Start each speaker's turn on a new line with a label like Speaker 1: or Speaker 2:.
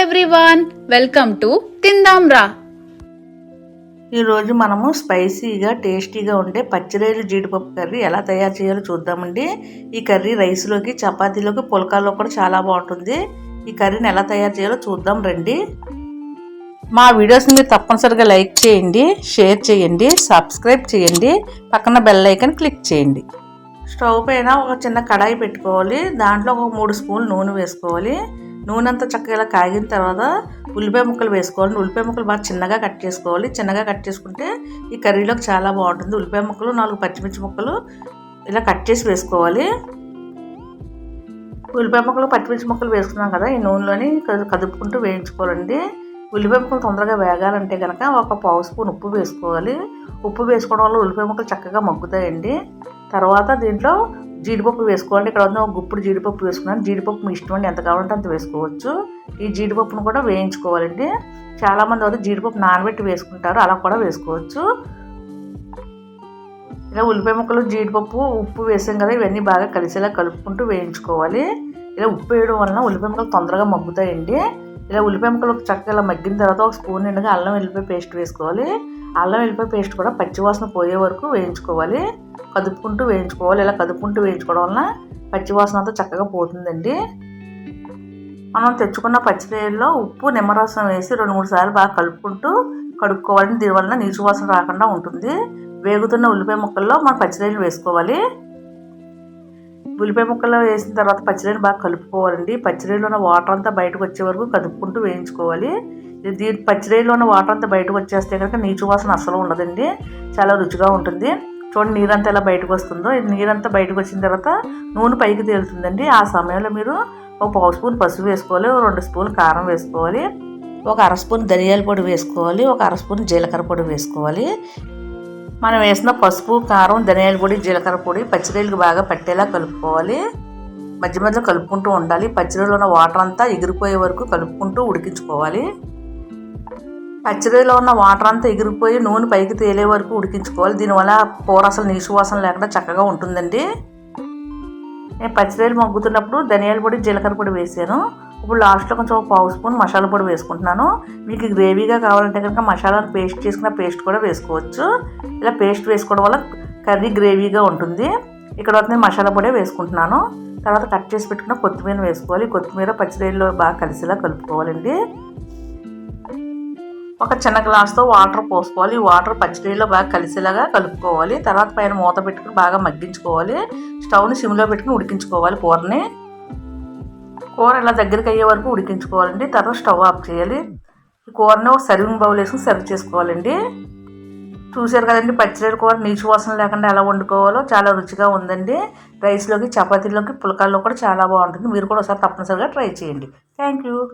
Speaker 1: Everyone welcome to తిందాం రా
Speaker 2: ఈరోజు మనము స్పైసీగా టేస్టీగా ఉండే పచ్చిరొయ్యలు జీడిపప్పు కర్రీ ఎలా తయారు చేయాలో చూద్దామండి. ఈ కర్రీ రైస్లోకి చపాతీలోకి పులకాల్లో కూడా చాలా బాగుంటుంది. ఈ కర్రీని ఎలా తయారు చేయాలో చూద్దాం రండి. మా వీడియోస్ని మీరు తప్పనిసరిగా లైక్ చేయండి షేర్ చేయండి సబ్స్క్రైబ్ చేయండి పక్కన బెల్ ఐకన్ క్లిక్ చేయండి. స్టవ్ పైన ఒక చిన్న కడాయి పెట్టుకోవాలి. దాంట్లో ఒక మూడు స్పూన్లు నూనె వేసుకోవాలి. నూనె అంతా చక్కగా ఇలా కాగిన తర్వాత ఉల్లిపాయ ముక్కలు వేసుకోవాలి. ఉల్లిపాయ ముక్కలు బాగా చిన్నగా కట్ చేసుకోవాలి. చిన్నగా కట్ చేసుకుంటే ఈ కర్రీలోకి చాలా బాగుంటుంది. ఉల్లిపాయ ముక్కలు నాలుగు పచ్చిమిర్చి ముక్కలు ఇలా కట్ చేసి వేసుకోవాలి. ఉల్లిపాయ ముక్కలు పచ్చిమిర్చి ముక్కలు వేసుకున్నాం కదా ఈ నూనెలోని కదుపుకుంటూ వేయించుకోవాలండి. ఉల్లిపాయ ముక్కలు తొందరగా వేగాలంటే కనుక ఒక పావు స్పూన్ ఉప్పు వేసుకోవాలి. ఉప్పు వేసుకోవడం వల్ల ఉల్లిపాయ ముక్కలు చక్కగా మగ్గుతాయండి. తర్వాత దీంట్లో జీడిపప్పు వేసుకోవాలి. ఇక్కడ ఉన్న ఒక గుప్పుడు జీడిపప్పు వేసుకున్నాను. జీడిపప్పు మీ ఇష్టం అండి. ఎంత కావాలంటే అంత వేసుకోవచ్చు. ఈ జీడిపప్పును కూడా వేయించుకోవాలండి. చాలామంది వద్ద జీడిపప్పు నానబెట్టి వేసుకుంటారు. అలా కూడా వేసుకోవచ్చు. ఇలా ఉల్లిపాయ ముక్కలు జీడిపప్పు ఉప్పు వేసాం కదా ఇవన్నీ బాగా కలిసేలా కలుపుకుంటూ వేయించుకోవాలి. ఇలా ఉప్పు వేయడం వలన ఉల్లిపాయ ముక్కలు తొందరగా మగ్గుతాయండి. ఇలా ఉల్లిపాయ ముక్కలు చక్కగా ఇలా మగ్గిన తర్వాత ఒక స్పూన్ నిండుగా అల్లం వెల్లిపాయ పేస్ట్ వేసుకోవాలి. అల్లం వెల్లిపాయ పేస్ట్ కూడా పచ్చివాసన పోయే వరకు వేయించుకోవాలి. కదుపుకుంటూ వేయించుకోవాలి. ఇలా కదుపుకుంటూ వేయించుకోవడం వలన పచ్చివాసన అంతా చక్కగా పోతుందండి. మనం తెచ్చుకున్న పచ్చిరొయ్యల్లో ఉప్పు నిమ్మరసం వేసి రెండు మూడు సార్లు బాగా కలుపుకుంటూ కడుక్కోవాలి దీనివల్ల నీచు వాసన రాకుండా ఉంటుంది. వేగుతున్న ఉల్లిపాయ ముక్కల్లో మనం పచ్చిరొయ్యలు వేసుకోవాలి. ఉల్లిపాయ ముక్కలు వేసిన తర్వాత పచ్చిరొయ్యలు బాగా కలుపుకోవాలండి. పచ్చిరొయ్యలో ఉన్న వాటర్ అంతా బయటకు వచ్చే వరకు కదుపుకుంటూ వేయించుకోవాలి. దీని పచ్చిరొయ్యలో ఉన్న వాటర్ అంతా బయటకు వచ్చేస్తే కనుక నీచు వాసన అస్సలు ఉండదండి. చాలా రుచిగా ఉంటుంది. చూడండి నీరంతా ఎలా బయటకు వస్తుందో. ఇది నీరంతా బయటకు వచ్చిన తర్వాత నూనె పైకి తేలుతుందండి. ఆ సమయంలో మీరు ఒక పావు స్పూన్ పసుపు వేసుకోవాలి. రెండు స్పూన్ కారం వేసుకోవాలి. ఒక అర స్పూన్ ధనియాల పొడి వేసుకోవాలి. ఒక అర స్పూన్ జీలకర్ర పొడి వేసుకోవాలి. మనం వేసిన పసుపు కారం ధనియాల పొడి జీలకర్ర పొడి పచ్చిరొయ్యలకు బాగా పట్టేలా కలుపుకోవాలి. మధ్య మధ్యలో కలుపుకుంటూ ఉండాలి. పచ్చిరొయ్యలో ఉన్న వాటర్ అంతా ఎగిరిపోయే వరకు కలుపుకుంటూ ఉడికించుకోవాలి. పచ్చిరొయ్యలో ఉన్న వాటర్ అంతా ఎగిరిపోయి నూనె పైకి తేలే వరకు ఉడికించుకోవాలి. దీనివల్ల కూర అసలు నీసు వాసన లేకుండా చక్కగా ఉంటుందండి. నేను పచ్చిరొయ్యలు మగ్గుతున్నప్పుడు ధనియాల పొడి జీలకర్ర పొడి వేసాను. ఇప్పుడు లాస్ట్లో కొంచెం ఒక పావు స్పూన్ మసాలా పొడి వేసుకుంటున్నాను. మీకు గ్రేవీగా కావాలంటే కనుక మసాలాను పేస్ట్ చేసుకున్న పేస్ట్ కూడా వేసుకోవచ్చు. ఇలా పేస్ట్ వేసుకోవడం వల్ల కర్రీ గ్రేవీగా ఉంటుంది. ఇక్కడ నేను మసాలా పొడి వేసుకుంటున్నాను. తర్వాత కట్ చేసి పెట్టుకున్న కొత్తిమీర వేసుకోవాలి. కొత్తిమీర పచ్చిరొయ్యలో బాగా కలిసేలా కలుపుకోవాలండి. ఒక చిన్న గ్లాస్తో వాటర్ పోసుకోవాలి. వాటర్ పచ్చిరొయ్యలో బాగా కలిసేలాగా కలుపుకోవాలి. తర్వాత పైన మూత పెట్టుకుని బాగా మగ్గించుకోవాలి. స్టవ్ని సిమ్లో పెట్టుకుని ఉడికించుకోవాలి కూరని. కూర ఇలా దగ్గరికి అయ్యే వరకు ఉడికించుకోవాలండి. తర్వాత స్టవ్ ఆఫ్ చేయాలి. ఈ కూరని ఒక సర్వింగ్ బౌల్ వేసుకుని సర్వ్ చేసుకోవాలండి. చూశారు కదండి పచ్చిరొయ్యల కూర నీచు వాసన లేకుండా ఎలా వండుకోవాలో చాలా రుచిగా ఉందండి. రైస్లోకి చపాతీలోకి పులకాల్లో కూడా చాలా బాగుంటుంది. మీరు కూడా ఒకసారి తప్పనిసరిగా ట్రై చేయండి. Thank you.